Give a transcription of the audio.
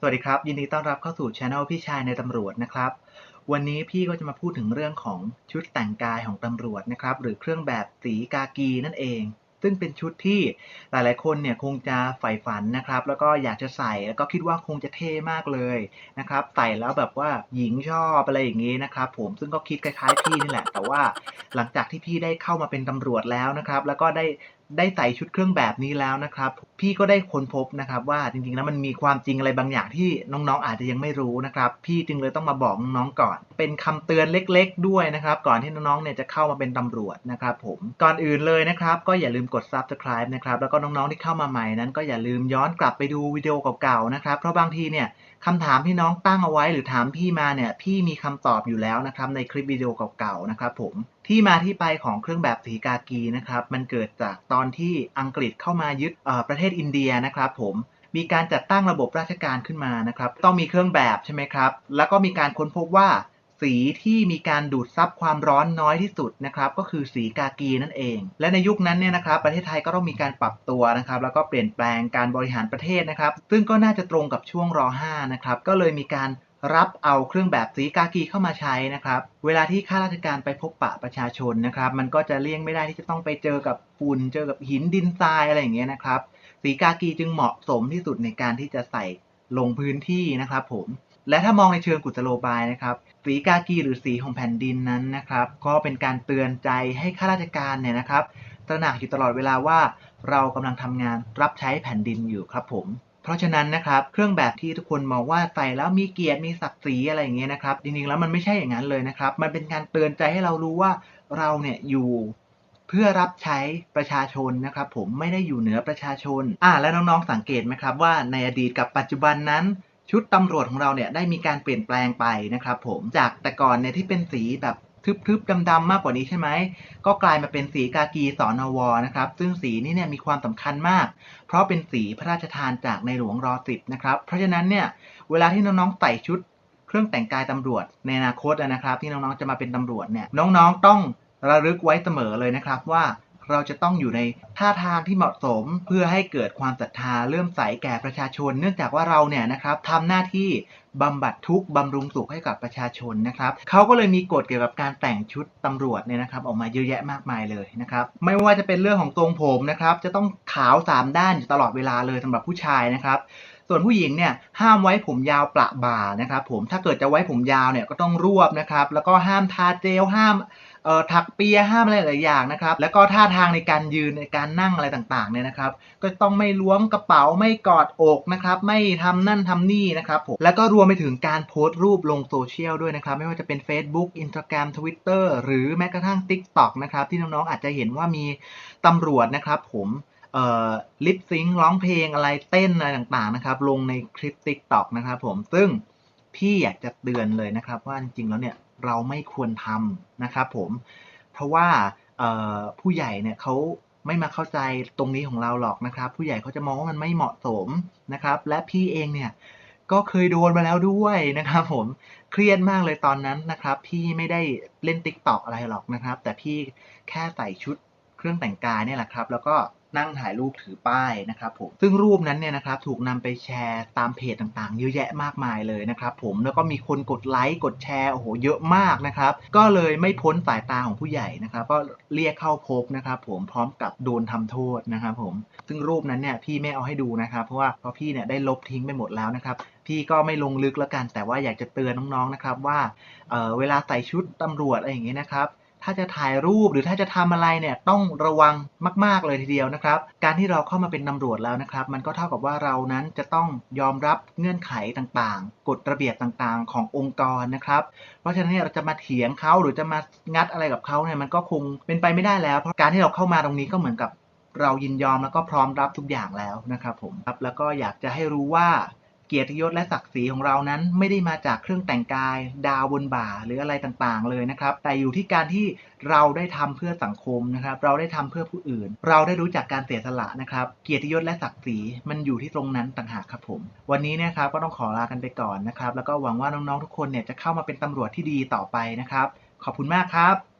สวัสดีครับ ยินดีต้อนรับเข้าสู่ช anel พี่ชายในตำรวจนะครับ วันนี้พี่ก็จะมาพูดถึงเรื่องของชุดแต่งกายของตำรวจนะครับ หรือเครื่องแบบสีกากีนั่นเอง ซึ่งเป็นชุดที่หลายๆ คนเนี่ยคงจะใฝ่ฝันนะครับ แล้วก็อยากจะใส่แล้วก็คิดว่าคงจะเท่มากเลยนะครับ ใส่แล้วแบบว่าหญิงชอบอะไรอย่างนี้นะครับ ผมซึ่งก็คิดคล้ายๆพี่นี่แหละ แต่ว่าหลังจากที่พี่ได้เข้ามาเป็นตำรวจแล้วนะครับ แล้วก็ได้ ได้ใส่ชุดเครื่องแบบนี้แล้วนะครับ พี่ก็ได้ค้นพบนะครับ ว่าจริงๆแล้วมันมีความจริงอะไรบางอย่างที่น้องๆอาจจะยังไม่รู้นะครับ พี่จึงเลยต้องมาบอกน้องๆก่อน เป็นคำเตือนเล็ก ๆ ด้วยนะครับ ก่อนที่น้องๆเนี่ยจะเข้ามาเป็นตำรวจนะครับ ผมก่อนอื่นเลยนะครับ ก็อย่าลืมกด subscribe นะครับแล้วก็น้องๆที่เข้ามาใหม่นั้น ก็อย่าลืมย้อนกลับไปดูวิดีโอเก่าๆนะครับเพราะบางทีเนี่ยคำถามที่น้องตั้งเอาไว้หรือถามพี่มาเนี่ยพี่มีคำตอบอยู่แล้วนะครับในคลิปวิดีโอเก่าๆนะครับผม ที่มาที่ไปของเครื่องแบบสีกากีนะครับ มันเกิดจากตอนที่อังกฤษเข้ามายึดประเทศอินเดียนะครับ ผมมีการจัดตั้งระบบราชการขึ้นมานะครับ ต้องมีเครื่องแบบใช่ไหมครับ แล้วก็มีการค้นพบว่า สีที่มีการดูดซับความร้อนน้อยที่สุดนะครับ ก็คือสีกากีนั่นเอง และในยุคนั้นเนี่ยนะครับ ประเทศไทยก็ต้องมีการปรับตัวนะครับ แล้วก็เปลี่ยนแปลงการบริหารประเทศนะครับ ซึ่งก็น่าจะตรงกับช่วงร 5 นะครับ ก็เลยมีการรับเอาเครื่องแบบสีกากีเข้ามาใช้นะครับ เวลาที่ข้าราชการไปพบปะประชาชนนะครับ มันก็จะเลี่ยงไม่ได้ที่จะต้องไปเจอกับฝุ่นเจอกับหินดินทรายอะไรอย่างเงี้ยนะครับ สีกากีจึงเหมาะสมที่สุดในการที่จะใส่ลงพื้นที่นะครับ ผม และถ้ามองในเชิงกุศโลบายนะครับ สีกากีหรือสีของแผ่นดินนั้นนะครับ ก็เป็นการเตือนใจให้ข้าราชการเนี่ยนะครับ ตระหนักอยู่ตลอดเวลาว่า เรากำลังทำงานรับใช้แผ่นดินอยู่ครับผม เพราะฉะนั้นนะครับเครื่องแบบที่ทุกคนมองว่าใส่แล้วมีเกียรติมีศักดิ์ศรีอะไรอย่างเงี้ยนะครับจริงๆแล้วมันไม่ใช่อย่างนั้นเลยนะครับ มันเป็นการเตือนใจให้เรารู้ว่าเราเนี่ยอยู่เพื่อรับใช้ประชาชนนะครับผมไม่ได้อยู่เหนือประชาชนอ่าแล้วน้องๆสังเกตไหมครับว่าในอดีตกับปัจจุบันนั้น ชุดตำรวจของเราเนี่ยได้มีการเปลี่ยนแปลงไปนะครับผมจากแต่ก่อนเนี่ยที่เป็นสีแบบ ทึบๆดำๆมากกว่านี้ใช่ไหม ก็กลายมาเป็นสีกากีสอนวนะครับ ซึ่งสีนี้เนี่ยมีความสำคัญมาก เพราะเป็นสีพระราชทานจากในหลวงรอสิบนะครับ เพราะฉะนั้นเนี่ยเวลาที่น้องๆใส่ชุด เครื่องแต่งกายตำรวจในอนาคตนะครับ ที่น้องๆจะมาเป็นตำรวจเนี่ยน้องๆต้องระลึกไว้เสมอเลยนะครับว่า เราจะต้องอยู่ในท่าทางที่เหมาะสม เพื่อให้เกิดความศรัทธาเลื่อมใสแก่ประชาชน เนื่องจากว่าเราเนี่ยนะครับทำหน้าที่บำบัดทุกข์บำรุงสุขให้กับประชาชนนะครับเขาก็เลยมีกฎเกี่ยวกับการแต่งชุดตำรวจเนี่ยนะครับ ออกมาเยอะแยะมากมายเลยนะครับ ไม่ว่าจะเป็นเรื่องของทรงผมนะครับ จะต้องขาวสามด้านอยู่ตลอดเวลาเลยสำหรับผู้ชายนะครับ ส่วนผู้หญิงเนี่ยห้ามไว้ผมยาวประบ่านะครับผมถ้าเกิดจะไว้ผมยาวเนี่ยก็ต้องรวบนะครับแล้วก็ห้ามทาเจลห้ามเอ่อถักเปียห้ามอะไรหลายอย่างนะครับแล้วก็ท่าทางในการยืนในการนั่งอะไรต่างๆเนี่ยนะครับก็ต้องไม่ล้วงกระเป๋าไม่กอดอกนะครับไม่ทำนั่นทำนี่นะครับผมแล้วก็รวมไปถึงการโพสต์รูปลงโซเชียลด้วยนะครับไม่ว่าจะเป็น Facebook Instagram Twitter หรือแม้กระทั่ง TikTok นะครับที่น้องๆอาจจะเห็นว่ามีตำรวจนะครับผม ลิปซิงร้องเพลงอะไรเต้นอะไรต่างๆนะครับ ลงในคลิป TikTok นะครับผมซึ่งพี่อยากจะเตือนเลยนะครับ ว่าจริงๆแล้วเนี่ยเราไม่ควรทำนะครับผมเพราะว่าผู้ใหญ่เนี่ยเขาไม่มาเข้าใจตรงนี้ของเราหรอกนะครับ ผู้ใหญ่เขาจะมองว่ามันไม่เหมาะสมนะครับ และพี่เองเนี่ยก็เคยโดนมาแล้วด้วยนะครับ ผมเครียดมากเลยตอนนั้นนะครับ พี่ไม่ได้เล่น t ิ k t o k อะไรหรอกนะครับ แต่พี่แค่ใส่ชุดเครื่องแต่งกายเนี่ยแหละครับ แล้วก็ นั่งถ่ายรูปถือป้ายนะครับผมซึ่งรูปนั้นเนี่ยนะครับถูกนำไปแชร์ตามเพจต่างๆ เยอะแยะมากมายเลยนะครับผมแล้วก็มีคนกดไลค์กดแชร์โอ้โหเยอะมากนะครับก็เลยไม่พ้นสายตาของผู้ใหญ่นะครับก็เรียกเข้าพบนะครับผมพร้อมกับโดนทำโทษนะครับผมซึ่งรูปนั้นเนี่ยพี่ไม่เอาให้ดูนะครับเพราะว่าเพราะพี่เนี่ยได้ลบทิ้งไปหมดแล้วนะครับพี่ก็ไม่ลงลึกแล้วกันแต่ว่าอยากจะเตือนน้องๆนะครับว่าเเวลาใส่ชุดตำรวจอะไรอย่างเงี้ยนะครับ ถ้าจะถ่ายรูปหรือถ้าจะทำอะไรเนี่ยต้องระวังมาก ๆ เลยทีเดียวนะครับ การที่เราเข้ามาเป็นตำรวจแล้วนะครับ มันก็เท่ากับว่าเรานั้นจะต้องยอมรับเงื่อนไขต่างๆ กฎระเบียบต่างๆ ขององค์กรนะครับ เพราะฉะนั้นเนี่ยเราจะมาเถียงเขาหรือจะมางัดอะไรกับเขาเนี่ยมันก็คงเป็นไปไม่ได้แล้ว เพราะการที่เราเข้ามาตรงนี้ก็เหมือนกับเรายินยอมแล้วก็พร้อมรับทุกอย่างแล้วนะครับผมครับแล้วก็อยากจะให้รู้ว่า เกียรติยศและศักดิ์ศรีของเรานั้น ไม่ได้มาจากเครื่องแต่งกาย ดาวบนบ่าหรืออะไรต่างๆ เลยนะครับ แต่อยู่ที่การที่เราได้ทำเพื่อสังคมนะครับ เราได้ทำเพื่อผู้อื่น เราได้รู้จักการเสียสละนะครับ เกียรติยศและศักดิ์ศรีมันอยู่ที่ตรงนั้นต่างหากครับผม วันนี้นะครับก็ต้องขอลากันไปก่อนนะครับ แล้วก็หวังว่าน้องๆทุกคนเนี่ยจะเข้ามาเป็นตำรวจที่ดีต่อไปนะครับ ขอบคุณมากครับ